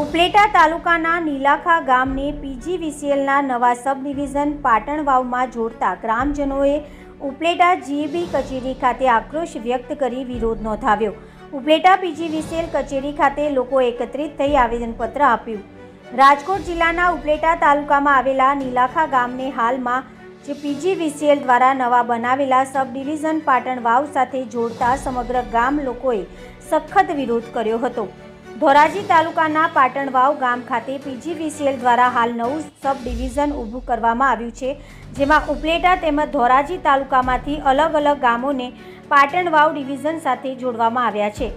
ઉપલેટા તાલુકાના નીલાખા ગામને પીજીવીસીએલના નવા સબ ડિવિઝન પાટણ વાવમાં જોડતા ગ્રામજનોએ ઉપલેટા જીએબી કચેરી ખાતે આક્રોશ વ્યક્ત કરી વિરોધ નોંધાવ્યો. ઉપલેટા પીજીવીસીએલ કચેરી ખાતે લોકો એકત્રિત થઈ આવેદનપત્ર આપ્યું. રાજકોટ જિલ્લાના ઉપલેટા તાલુકામાં આવેલા નીલાખા ગામને હાલમાં જે પીજીવીસીએલ દ્વારા નવા બનાવેલા સબ ડિવિઝન પાટણ વાવ સાથે જોડતા સમગ્ર ગામ લોકોએ સખત વિરોધ કર્યો હતો. ધોરાજી તાલુકાના પાટણ વાવ ગામ ખાતે પીજીવીસીએલ દ્વારા હાલ નવું સબ ડિવિઝન ઊભું કરવામાં આવ્યું છે, જેમાં ઉપલેટા તેમજ ધોરાજી તાલુકામાંથી અલગ અલગ ગામોને પાટણ વાવ ડિવિઝન સાથે જોડવામાં આવ્યા છે.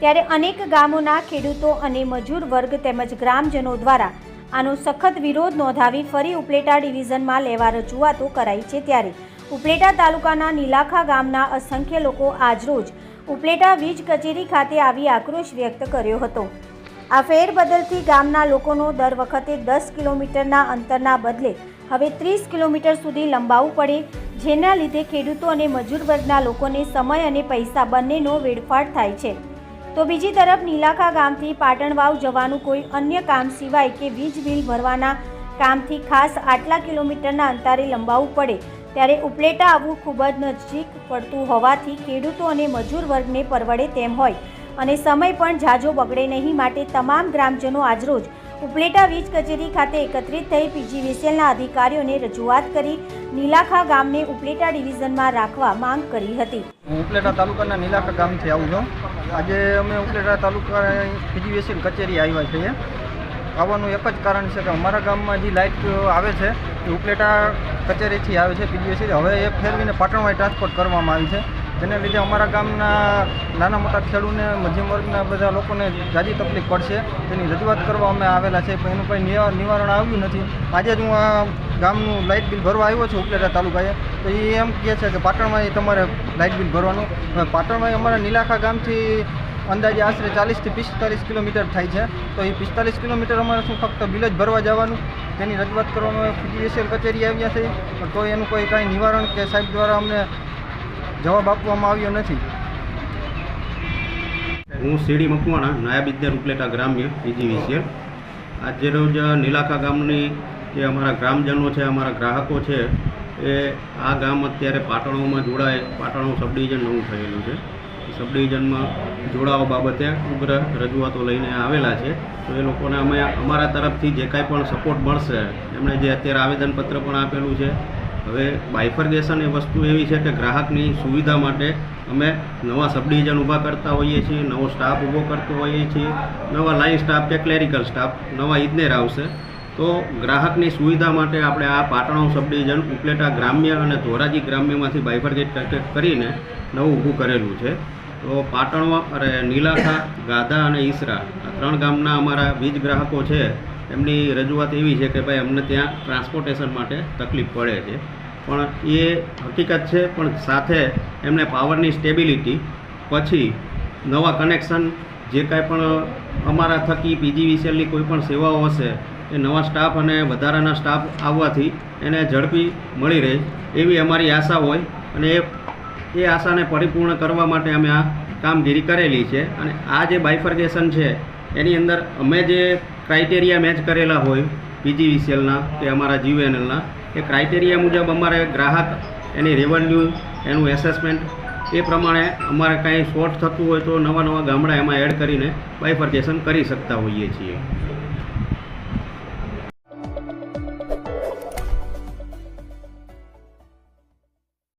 ત્યારે અનેક ગામોના ખેડૂતો અને મજૂર વર્ગ તેમજ ગ્રામજનો દ્વારા આનો સખત વિરોધ નોંધાવી ફરી ઉપલેટા ડિવિઝનમાં લેવા રજૂઆતો કરાઈ છે ત્યારે ઉપલેટા તાલુકાના નીલાખા ગામના અસંખ્ય લોકો આજરોજ ઉપલેટા વીજ કચેરી ખાતે આવી આક્રોશ વ્યક્ત કર્યો હતો. આ ફેરબદલથી ગામના લોકોનો દર વખતે દસ કિલોમીટરના અંતરના બદલે હવે ત્રીસ કિલોમીટર સુધી લંબાવવું પડે, જેના લીધે ખેડૂતો અને મજૂર વર્ગના લોકોને સમય અને પૈસા બંનેનો વેડફાટ થાય છે. તો બીજી તરફ નીલાખા ગામથી પાટણ વાવ જવાનું કોઈ અન્ય કામ સિવાય કે વીજ બિલ ભરવાના કામથી ખાસ આટલા કિલોમીટરના અંતરે લંબાવવું પડે ત્યારે ઉપલેટા આવવું ખૂબ જ નજીક પડતું હોવાથી ખેડૂતો અને મજૂર વર્ગને પરવડે તેમ હોય અને સમય પણ ઝાઝો બગડે નહીં માટે તમામ ગ્રામજનો આજરોજ ઉપલેટા વીજ કચેરી ખાતે એકત્રિત થઈ પીજીવીસીએલના અધિકારીઓને રજૂઆત કરી નીલાખા ગામને ઉપલેટા ડિવિઝનમાં રાખવા માંગ કરી હતી. ઉપલેટા તાલુકાના નીલાખા ગામથી આવું છું. આજે અમે ઉપલેટા તાલુકા પીજીવીસીએલ કચેરી આવ્યા છીએ. આવવાનું એક જ કારણ છે કે અમારા ગામમાં જે લાઇટ આવે છે ઉપલેટા કચેરીથી આવે છે પીડીએસી હવે એ ફેરવીને પાટણમાં ટ્રાન્સપોર્ટ કરવામાં આવી છે. જેને લીધે અમારા ગામના નાના મોટા ખેડૂતને મધ્યમ વર્ગના બધા લોકોને જાજી તકલીફ પડશે. તેની રજૂઆત કરવા અમે આવેલા છે. પણ એનું કંઈ નિવા- નિવારણ આવ્યું નથી. આજે જ હું આ ગામનું લાઇટ બિલ ભરવા આવ્યો છું ઉપલેટા તાલુકાએ. તો એ એમ કહે છે કે પાટણમાં તમારે લાઇટ બિલ ભરવાનું. પાટણમાં અમારા નીલાખા ગામથી અંદાજે આશરે ચાલીસથી પિસ્તાલીસ કિલોમીટર થાય છે. તો એ પિસ્તાલીસ કિલોમીટર અમારે શું ફક્ત બિલ જ ભરવા જવાનું? તેની રજૂઆત કરવામાં પીજીવીસીએલ કચેરી આવ્યા છે. પણ તો એનું કોઈ કાંઈ નિવારણ કે સાહેબ દ્વારા અમને જવાબ આપવામાં આવ્યો નથી. હું સીડી મકવાણા, નાયબ વિદ્યા ઉપલેટા ગ્રામ્ય, પીજીવીસીએલ. આજે રોજ નીલાખા ગામની જે અમારા ગ્રામજનો છે, અમારા ગ્રાહકો છે, એ આ ગામ અત્યારે પાટણોમાં જોડાય, પાટણો સબ ડિવિઝન નવું થયેલું છે. સબ ડિવિઝનમાં જોડાવા બાબતે ઉગ્ર રજૂઆતો લઈને આવેલા છે. તો એ લોકોને અમે અમારા તરફથી જે કાંઈ પણ સપોર્ટ મળશે, એમણે જે અત્યારે આવેદનપત્ર પણ આપેલું છે. હવે બાયફર્ગેશન એ વસ્તુ એવી છે કે ગ્રાહકની સુવિધા માટે અમે નવા સબ ઊભા કરતા હોઈએ છીએ, નવો સ્ટાફ ઊભો કરતો હોઈએ છીએ, નવા લાઇન સ્ટાફ કે ક્લેરિકલ સ્ટાફ નવા ઇજનેર આવશે. તો ગ્રાહકની સુવિધા માટે આપણે આ પાટણો સબ ઉપલેટા ગ્રામ્ય અને ધોરાજી ગ્રામ્યમાંથી બાયફર્ગેટ કરીને નવું ઊભું કરેલું છે. તો પાટણમાં અરે નીલાખા, ગાધા અને ઈસરા આ ત્રણ ગામના અમારા વીજ ગ્રાહકો છે. એમની રજૂઆત એવી છે કે ભાઈ અમને ત્યાં ટ્રાન્સપોર્ટેશન માટે તકલીફ પડે છે. પણ એ હકીકત છે, પણ સાથે એમને પાવરની સ્ટેબિલિટી, પછી નવા કનેક્શન, જે કાંઈ પણ અમારા થકી પીજીવીસીએલની કોઈ પણ સેવાઓ હશે, એ નવા સ્ટાફ અને વધારાના સ્ટાફ આવવાથી એને ઝડપી મળી રહે એવી અમારી આશા હોય અને એ એ આશાને પરિપૂર્ણ કરવા માટે અમે આ કામગીરી કરેલી છે. અને આ જે બાયફર્ગેશન છે, એની અંદર અમે જે ક્રાઇટેરિયા મેચ કરેલા હોય પીજીવીસીએલના કે અમારા જીયુએનએલના એ ક્રાઇટેરિયા મુજબ અમારે ગ્રાહક, એની રેવન્યુ એનું એસેસમેન્ટ એ પ્રમાણે અમારે કાંઈ શોર્ટ થતું હોય તો નવા નવા ગામડા એમાં એડ કરીને બાયફર્ગેશન કરી શકતા હોઈએ છીએ.